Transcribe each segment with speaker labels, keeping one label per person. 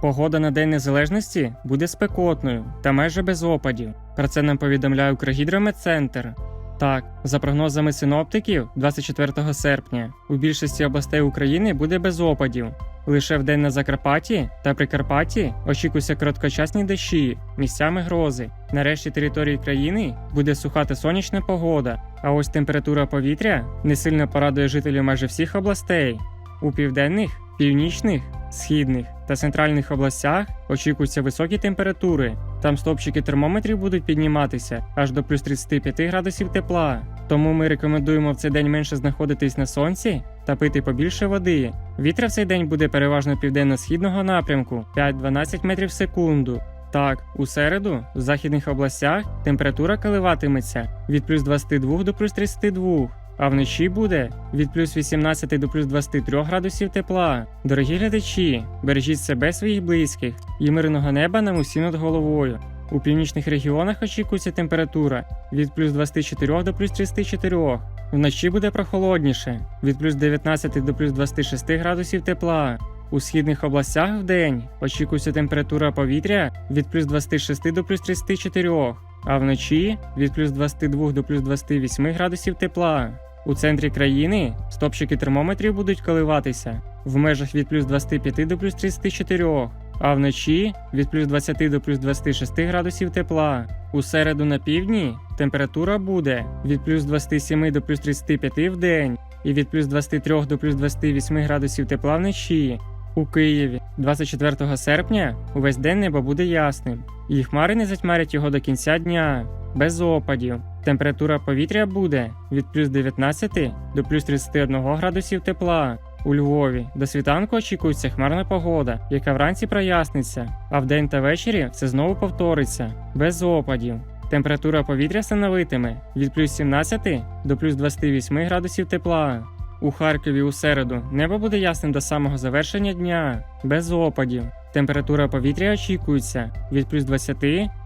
Speaker 1: Погода на День Незалежності буде спекотною та майже без опадів. Про це нам повідомляє Укргідрометцентр. Так, за прогнозами синоптиків, 24 серпня у більшості областей України буде без опадів. Лише вдень на Закарпатті та Прикарпатті очікуються короткочасні дощі, місцями грози. На решті території країни буде суха та сонячна погода. А ось температура повітря не сильно порадує жителів майже всіх областей. У південних, північних, східних та центральних областях очікуються високі температури. Там стопчики термометрів будуть підніматися аж до плюс 35 градусів тепла. Тому ми рекомендуємо в цей день менше знаходитись на сонці та пити побільше води. Вітер в цей день буде переважно південно-східного напрямку 5-12 метрів в секунду. Так, у середу в західних областях температура коливатиметься від плюс 22 до плюс 32, а вночі буде від плюс 18 до плюс 23 градусів тепла. Дорогі глядачі, бережіть себе своїх близьких і мирного неба нам усі над головою. У північних регіонах очікується температура від плюс 24 до плюс 34. Вночі буде прохолодніше від плюс 19 до плюс 26 градусів тепла. У східних областях в день очікується температура повітря від плюс 26 до плюс 34, а вночі від плюс 22 до плюс 28 градусів тепла. У центрі країни стопчики термометрів будуть коливатися в межах від плюс 25 до плюс 34, а вночі від плюс 20 до плюс 26 градусів тепла. У середу на півдні температура буде від плюс 27 до плюс 35 в день і від плюс 23 до плюс 28 градусів тепла вночі. У Києві 24 серпня увесь день небо буде ясним, і хмари не затьмарять його до кінця дня, без опадів. Температура повітря буде від плюс 19 до плюс 31 градусів тепла. У Львові до світанку очікується хмарна погода, яка вранці проясниться, а вдень та ввечері все знову повториться, без опадів. Температура повітря становитиме від плюс 17 до плюс 28 градусів тепла. У Харкові у середу небо буде ясним до самого завершення дня, без опадів. Температура повітря очікується від плюс 20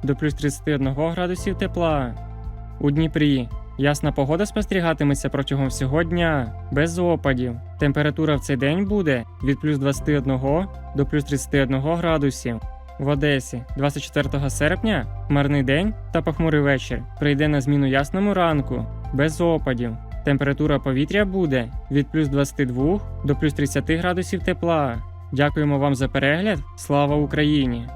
Speaker 1: до плюс 31 градусів тепла. У Дніпрі ясна погода спостерігатиметься протягом всього дня, без опадів. Температура в цей день буде від плюс 21 до плюс 31 градусів. В Одесі 24 серпня хмарний день та похмурий вечір прийде на зміну ясному ранку, без опадів. Температура повітря буде від плюс 22 до плюс 30 градусів тепла. Дякуємо вам за перегляд. Слава Україні!